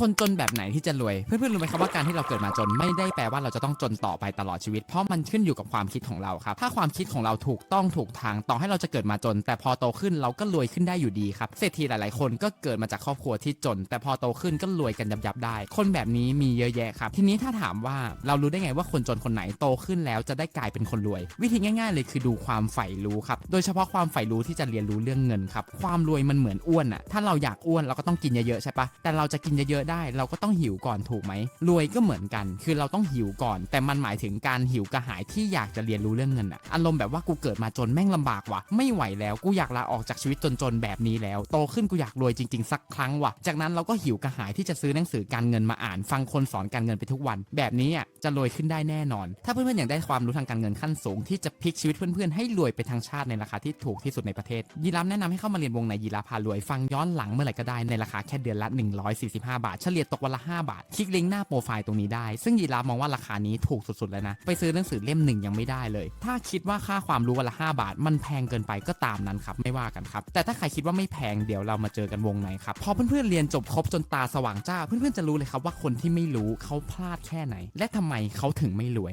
คนจนแบบไหนที่จะรวย เพื่อนๆรู้ไหมครับว่าการที่เราเกิดมาจนไม่ได้แปลว่าเราจะต้องจนต่อไปตลอดชีวิต เพราะมันขึ้นอยู่กับความคิดของเราครับ ถ้าความคิดของเราถูกต้องถูกทางต่อให้เราจะเกิดมาจน แต่พอโตขึ้นเราก็รวยขึ้นได้อยู่ดีครับเศรษฐีหลายๆ คนก็เกิดมาจากครอบครัวที่จน แต่พอโตขึ้นก็รวยกันยับๆได้ คนแบบนี้มีเยอะแยะครับทีนี้ถ้าถามว่าเรารู้ได้ไงว่าคนจนคนไหนโตขึ้นแล้วจะได้กลายเป็นคนรวย วิธีง่ายๆ เลยคือดูความใฝ่รู้ครับโดยเฉพาะความใฝ่รู้ที่จะเรียนรู้เรื่องเงินครับความรวยมันเหมือนอ้วนอะถ้าเราอยากอ้วนเราก็ต้องกินเยอะๆใช่ปะแต่เราจะกินเยอะๆได้ เราก็ต้องหิวก่อนถูกไหมรวยก็เหมือนกัน คือเราต้องหิวก่อน แต่มันหมายถึงการหิวกระหายที่อยากจะเรียนรู้เรื่องเงินอะอารมณ์แบบว่ากูเกิดมาจนแม่งลำบากว่ะไม่ไหวแล้วกูอยากลาออกจากชีวิตจนๆแบบนี้แล้ว โตขึ้นกูอยากรวยจริงๆสักครั้งว่ะ จากนั้นเราก็หิวกระหายที่จะซื้อหนังสือการเงินมาอ่าน ฟังคนสอนการเงินไปทุกวัน แบบนี้อะจะรวยขึ้นได้แน่นอน ถ้าเพื่อนๆอยากได้ความรู้ทางการเงินขั้นสูงที่จะพลิกชีวิตเพื่อนๆให้รวยไปทางชาติในราคาที่ถูกที่สุดในประเทศยีราฟแนะนำให้เข้ามาเรียนวงในยีราพารวยฟังย้อนหลังเมื่อไหร่ก็ได้ในราคาแค่เดือนละ 145 บาทเฉลี่ยตกวันละ 5 บาท คลิกลิงก์หน้าโปรไฟล์ตรงนี้ได้ ซึ่งยีราฟมองว่าราคานี้ถูกสุดๆแล้วนะ ไปซื้อหนังสือเล่มหนึ่งยังไม่ได้เลย ถ้าคิดว่าค่าความรู้วันละ 5 บาท มันแพงเกินไปก็ตามนั้นครับ ไม่ว่ากันครับ แต่ถ้าใครคิดว่าไม่แพงเดี๋ยวเรามาเจอกันวงในครับ พอเพื่อนๆเรียนจบครบจนตาสว่างจ้า เพื่อนๆจะรู้เลยครับว่าคนที่ไม่รู้เขาพลาดแค่ไหน และทำไมเขาถึงไม่รวย